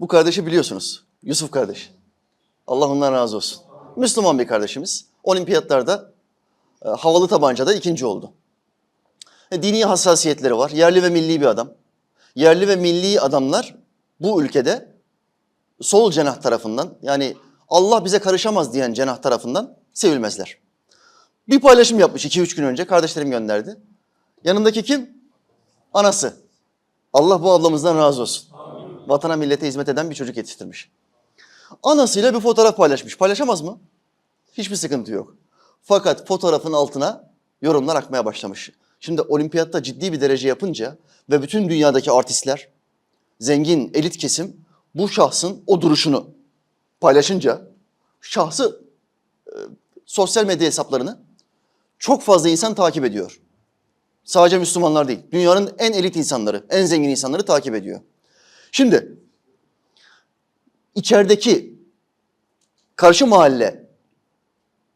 Bu kardeşi biliyorsunuz. Yusuf kardeş. Allah ondan razı olsun. Müslüman bir kardeşimiz. Olimpiyatlarda e, havalı tabancada ikinci oldu. E, dini hassasiyetleri var. Yerli ve milli bir adam. Yerli ve milli adamlar bu ülkede sol cenah tarafından yani Allah bize karışamaz diyen cenah tarafından sevilmezler. Bir paylaşım yapmış 2-3 gün önce kardeşlerim gönderdi. Yanındaki kim? Anası. Allah bu ablamızdan razı olsun. Vatana millete hizmet eden bir çocuk yetiştirmiş. Anasıyla bir fotoğraf paylaşmış. Paylaşamaz mı? Hiçbir sıkıntı yok. Fakat fotoğrafın altına yorumlar akmaya başlamış. Şimdi olimpiyatta ciddi bir derece yapınca ve bütün dünyadaki artistler, zengin, elit kesim bu şahsın o duruşunu paylaşınca şahsı e, sosyal medya hesaplarını çok fazla insan takip ediyor. Sadece Müslümanlar değil. Dünyanın en elit insanları, en zengin insanları takip ediyor. Şimdi içerideki karşı mahalle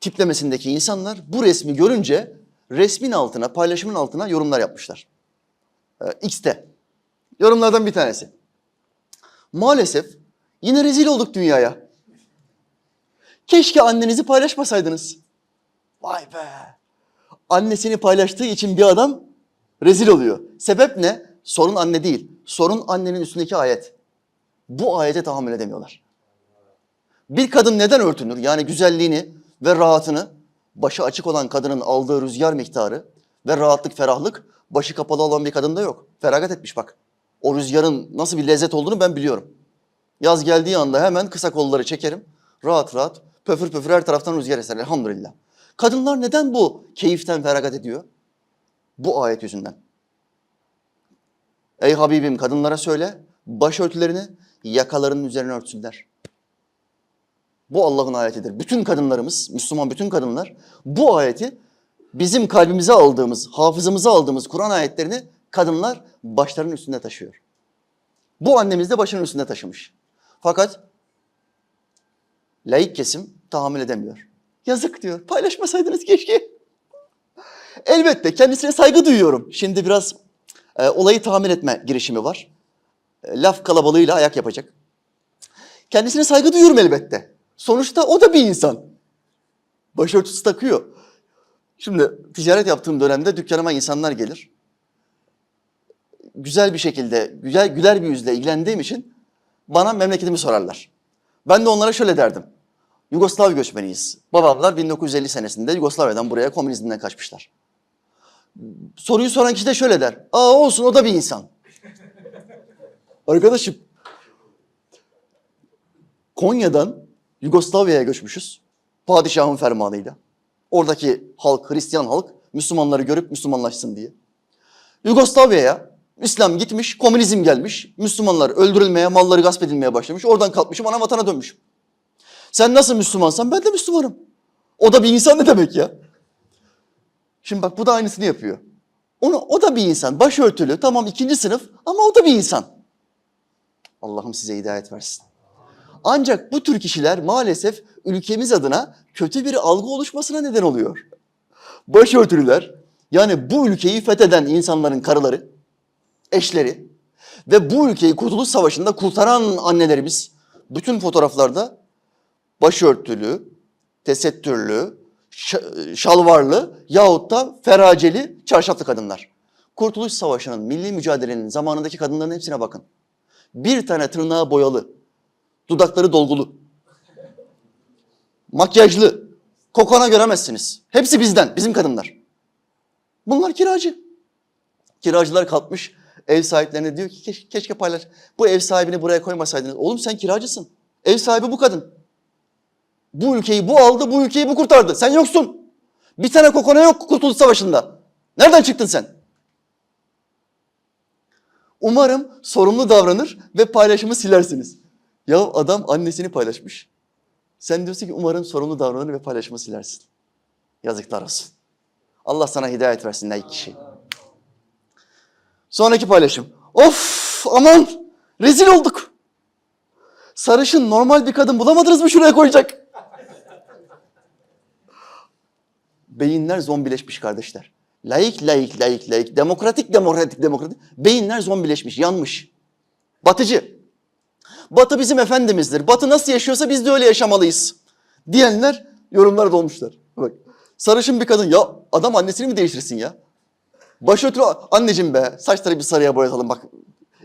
tiplemesindeki insanlar bu resmi görünce resmin altına, paylaşımın altına yorumlar yapmışlar. Ee, X'te. Yorumlardan bir tanesi. Maalesef yine rezil olduk dünyaya. Keşke annenizi paylaşmasaydınız. Vay be. Annesini paylaştığı için bir adam rezil oluyor. Sebep ne? Sorun anne değil. Sorun annenin üstündeki ayet. Bu ayete tahammül edemiyorlar. Bir kadın neden örtünür? Yani güzelliğini ve rahatını başı açık olan kadının aldığı rüzgar miktarı ve rahatlık, ferahlık başı kapalı olan bir kadında yok. Feragat etmiş bak. O rüzgarın nasıl bir lezzet olduğunu ben biliyorum. Yaz geldiği anda hemen kısa kolları çekerim. Rahat rahat pöfür pöfür her taraftan rüzgar eser elhamdülillah. Kadınlar neden bu keyiften feragat ediyor? Bu ayet yüzünden. Ey Habibim kadınlara söyle başörtülerini yakalarının üzerine örtsünler. Bu Allah'ın ayetidir. Bütün kadınlarımız, Müslüman bütün kadınlar bu ayeti bizim kalbimize aldığımız, hafızamıza aldığımız Kur'an ayetlerini kadınlar başlarının üstünde taşıyor. Bu annemiz de başının üstünde taşımış. Fakat laik kesim tahammül edemiyor. Yazık diyor. Paylaşmasaydınız keşke. Elbette kendisine saygı duyuyorum. Şimdi biraz e, olayı tahmin etme girişimi var. E, laf kalabalığıyla ayak yapacak. Kendisine saygı duyuyorum elbette. Sonuçta o da bir insan. Başörtüsü takıyor. Şimdi ticaret yaptığım dönemde dükkanıma insanlar gelir. Güzel bir şekilde, güzel güler bir yüzle ilgilendiğim için bana memleketimi sorarlar. Ben de onlara şöyle derdim. Yugoslav göçmeniyiz. Babamlar 1950 senesinde Yugoslavya'dan buraya komünizmden kaçmışlar. Soruyu soran kişi de şöyle der. Aa olsun o da bir insan. Arkadaşım Konya'dan Yugoslavya'ya göçmüşüz. Padişahın fermanıyla. Oradaki halk, Hristiyan halk Müslümanları görüp Müslümanlaşsın diye. Yugoslavya'ya İslam gitmiş, komünizm gelmiş. Müslümanlar öldürülmeye, malları gasp edilmeye başlamış. Oradan kalkmışım, ana vatana dönmüşüm. Sen nasıl Müslümansan ben de Müslümanım. O da bir insan ne demek ya? Şimdi bak bu da aynısını yapıyor. Onu, o da bir insan, başörtülü, tamam ikinci sınıf ama o da bir insan. Allah'ım size hidayet versin. Ancak bu tür kişiler maalesef ülkemiz adına kötü bir algı oluşmasına neden oluyor. Başörtülüler yani bu ülkeyi fetheden insanların karıları, eşleri ve bu ülkeyi Kurtuluş Savaşı'nda kurtaran annelerimiz bütün fotoğraflarda başörtülü, tesettürlü, şalvarlı yahut da feraceli çarşaflı kadınlar. Kurtuluş Savaşı'nın, milli mücadelenin zamanındaki kadınların hepsine bakın. Bir tane tırnağı boyalı, dudakları dolgulu, makyajlı, kokona göremezsiniz. Hepsi bizden, bizim kadınlar. Bunlar kiracı. Kiracılar kalkmış ev sahiplerine diyor ki "Keş- keşke paylaş. Bu ev sahibini buraya koymasaydınız. Oğlum sen kiracısın. Ev sahibi bu kadın. Bu ülkeyi bu aldı, bu ülkeyi bu kurtardı. Sen yoksun. Bir tane kokona yok Kurtuluş Savaşı'nda. Nereden çıktın sen? Umarım sorumlu davranır ve paylaşımı silersiniz. Ya adam annesini paylaşmış. Sen diyorsun ki umarım sorumlu davranır ve paylaşımı silersin. Yazıklar olsun. Allah sana hidayet versin layık kişi. Sonraki paylaşım. Of aman rezil olduk. Sarışın normal bir kadın bulamadınız mı şuraya koyacak? Beyinler zombileşmiş kardeşler. Layık, layık, layık, layık. Demokratik, demokratik, demokratik. Beyinler zombileşmiş, yanmış. Batıcı. Batı bizim efendimizdir. Batı nasıl yaşıyorsa biz de öyle yaşamalıyız. Diyenler yorumlara dolmuşlar. Bak sarışın bir kadın ya adam annesini mi değiştirsin ya? Başörtülü anneciğim be saçları bir sarıya boyatalım bak.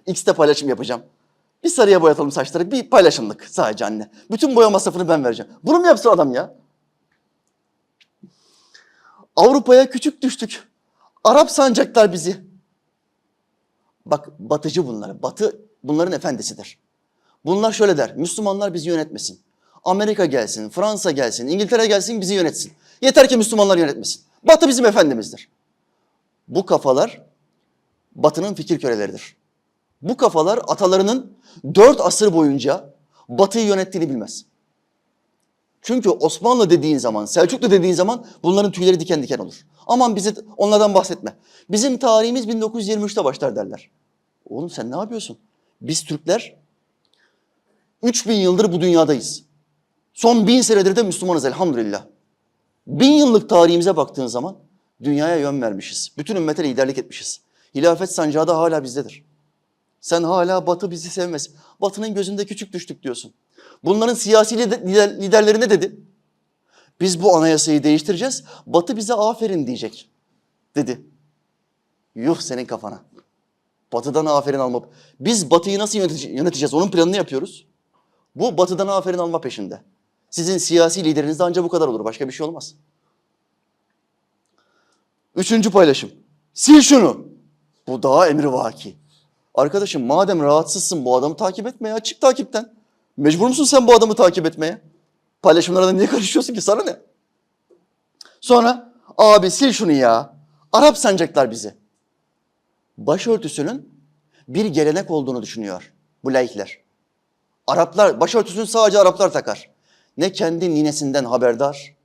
X'te paylaşım yapacağım. Bir sarıya boyatalım saçları bir paylaşımlık sadece anne. Bütün boya masrafını ben vereceğim. Bunu mu yapsın adam ya? Avrupa'ya küçük düştük. Arap sancaklar bizi. Bak batıcı bunlar. Batı bunların efendisidir. Bunlar şöyle der. Müslümanlar bizi yönetmesin. Amerika gelsin, Fransa gelsin, İngiltere gelsin bizi yönetsin. Yeter ki Müslümanlar yönetmesin. Batı bizim efendimizdir. Bu kafalar Batı'nın fikir köleleridir. Bu kafalar atalarının dört asır boyunca Batı'yı yönettiğini bilmez. Çünkü Osmanlı dediğin zaman, Selçuklu dediğin zaman bunların tüyleri diken diken olur. Aman bizi onlardan bahsetme. Bizim tarihimiz 1923'te başlar derler. Oğlum sen ne yapıyorsun? Biz Türkler 3000 yıldır bu dünyadayız. Son bin senedir de Müslümanız elhamdülillah. Bin yıllık tarihimize baktığın zaman dünyaya yön vermişiz. Bütün ümmete liderlik etmişiz. Hilafet sancağı da hala bizdedir. Sen hala Batı bizi sevmez. Batı'nın gözünde küçük düştük diyorsun. Bunların siyasi lider- lider- liderleri ne dedi? Biz bu anayasayı değiştireceğiz. Batı bize aferin diyecek dedi. Yuh senin kafana. Batı'dan aferin alma. Biz Batı'yı nasıl yöneteceğiz? Onun planını yapıyoruz. Bu Batı'dan aferin alma peşinde. Sizin siyasi lideriniz de ancak bu kadar olur. Başka bir şey olmaz. Üçüncü paylaşım. Sil şunu. Bu daha emri vaki. Arkadaşım madem rahatsızsın bu adamı takip etme ya. Çık takipten. Mecbur musun sen bu adamı takip etmeye? Paylaşımlara da niye karışıyorsun ki? Sana ne? Sonra abi sil şunu ya. Arap sancaklar bizi. Başörtüsünün bir gelenek olduğunu düşünüyor bu laikler. Araplar, başörtüsünü sadece Araplar takar. Ne kendi ninesinden haberdar,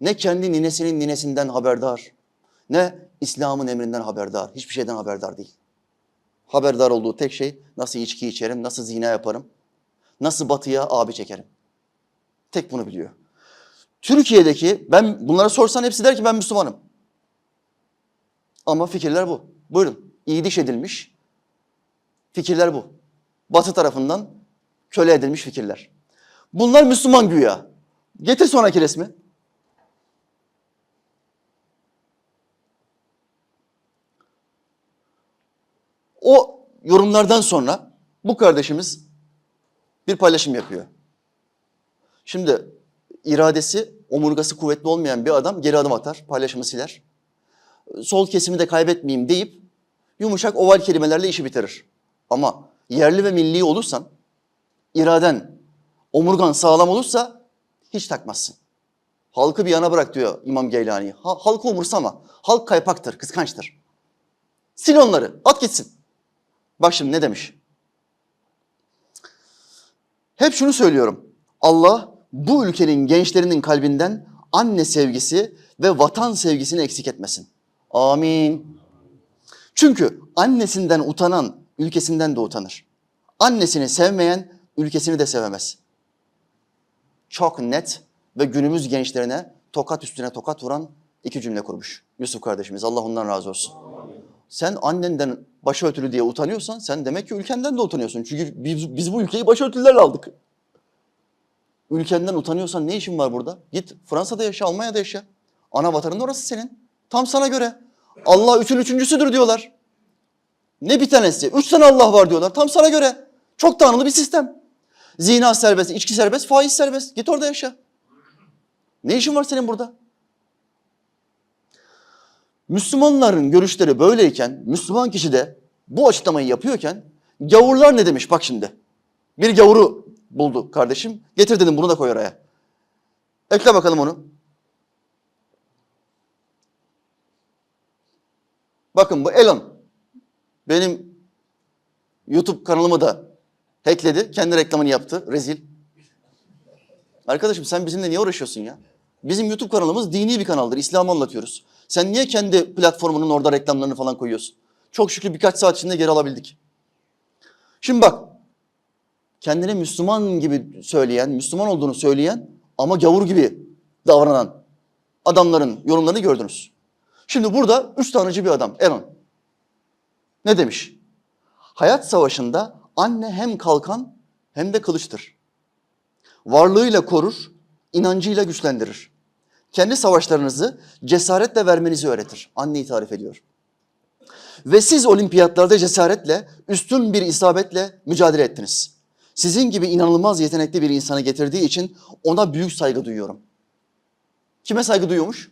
ne kendi ninesinin ninesinden haberdar, ne İslam'ın emrinden haberdar, hiçbir şeyden haberdar değil. Haberdar olduğu tek şey nasıl içki içerim, nasıl zina yaparım, nasıl batıya abi çekerim. Tek bunu biliyor. Türkiye'deki, ben bunlara sorsan hepsi der ki ben Müslümanım. Ama fikirler bu. Buyurun. İyi edilmiş fikirler bu. Batı tarafından köle edilmiş fikirler. Bunlar Müslüman güya. Getir sonraki resmi. O yorumlardan sonra bu kardeşimiz bir paylaşım yapıyor. Şimdi iradesi, omurgası kuvvetli olmayan bir adam geri adım atar, paylaşımı siler. Sol kesimi de kaybetmeyeyim deyip yumuşak oval kelimelerle işi bitirir. Ama yerli ve milli olursan, iraden, omurgan sağlam olursa hiç takmazsın. Halkı bir yana bırak diyor İmam Geylani. Ha, halkı umursama. Halk kaypaktır, kıskançtır. Sil onları, at gitsin. Bak şimdi ne demiş? Hep şunu söylüyorum. Allah bu ülkenin gençlerinin kalbinden anne sevgisi ve vatan sevgisini eksik etmesin. Amin. Çünkü annesinden utanan ülkesinden de utanır. Annesini sevmeyen ülkesini de sevemez. Çok net ve günümüz gençlerine tokat üstüne tokat vuran iki cümle kurmuş. Yusuf kardeşimiz Allah ondan razı olsun. Sen annenden başörtülü diye utanıyorsan sen demek ki ülkenden de utanıyorsun. Çünkü biz, biz bu ülkeyi başörtülerle aldık. Ülkenden utanıyorsan ne işin var burada? Git Fransa'da yaşa, Almanya'da yaşa. Ana vatanın orası senin. Tam sana göre. Allah üçün üçüncüsüdür diyorlar. Ne bir tanesi? Üç tane Allah var diyorlar. Tam sana göre. Çok tanrılı bir sistem. Zina serbest, içki serbest, faiz serbest. Git orada yaşa. Ne işin var senin burada? Müslümanların görüşleri böyleyken, Müslüman kişi de bu açıklamayı yapıyorken gavurlar ne demiş bak şimdi. Bir gavuru buldu kardeşim. Getir dedim bunu da koy oraya. Ekle bakalım onu. Bakın bu Elon. Benim YouTube kanalımı da hackledi. Kendi reklamını yaptı. Rezil. Arkadaşım sen bizimle niye uğraşıyorsun ya? Bizim YouTube kanalımız dini bir kanaldır. İslam'ı anlatıyoruz. Sen niye kendi platformunun orada reklamlarını falan koyuyorsun? Çok şükür birkaç saat içinde geri alabildik. Şimdi bak. Kendini Müslüman gibi söyleyen, Müslüman olduğunu söyleyen ama gavur gibi davranan adamların yorumlarını gördünüz. Şimdi burada üç tanrıcı bir adam Elon. Ne demiş? Hayat savaşında anne hem kalkan hem de kılıçtır. Varlığıyla korur, inancıyla güçlendirir. Kendi savaşlarınızı cesaretle vermenizi öğretir. Anneyi tarif ediyor. Ve siz olimpiyatlarda cesaretle, üstün bir isabetle mücadele ettiniz. Sizin gibi inanılmaz yetenekli bir insanı getirdiği için ona büyük saygı duyuyorum. Kime saygı duyuyormuş?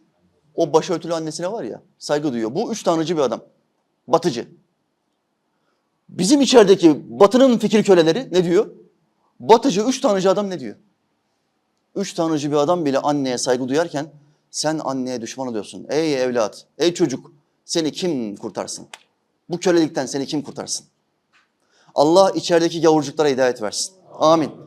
O başörtülü annesine var ya, saygı duyuyor. Bu üç tanrıcı bir adam. Batıcı. Bizim içerideki batının fikir köleleri ne diyor? Batıcı üç tanrıcı adam ne diyor? Üç tanrıcı bir adam bile anneye saygı duyarken sen anneye düşman oluyorsun. Ey evlat, ey çocuk seni kim kurtarsın? Bu kölelikten seni kim kurtarsın? Allah içerideki yavrucuklara hidayet versin. Amin.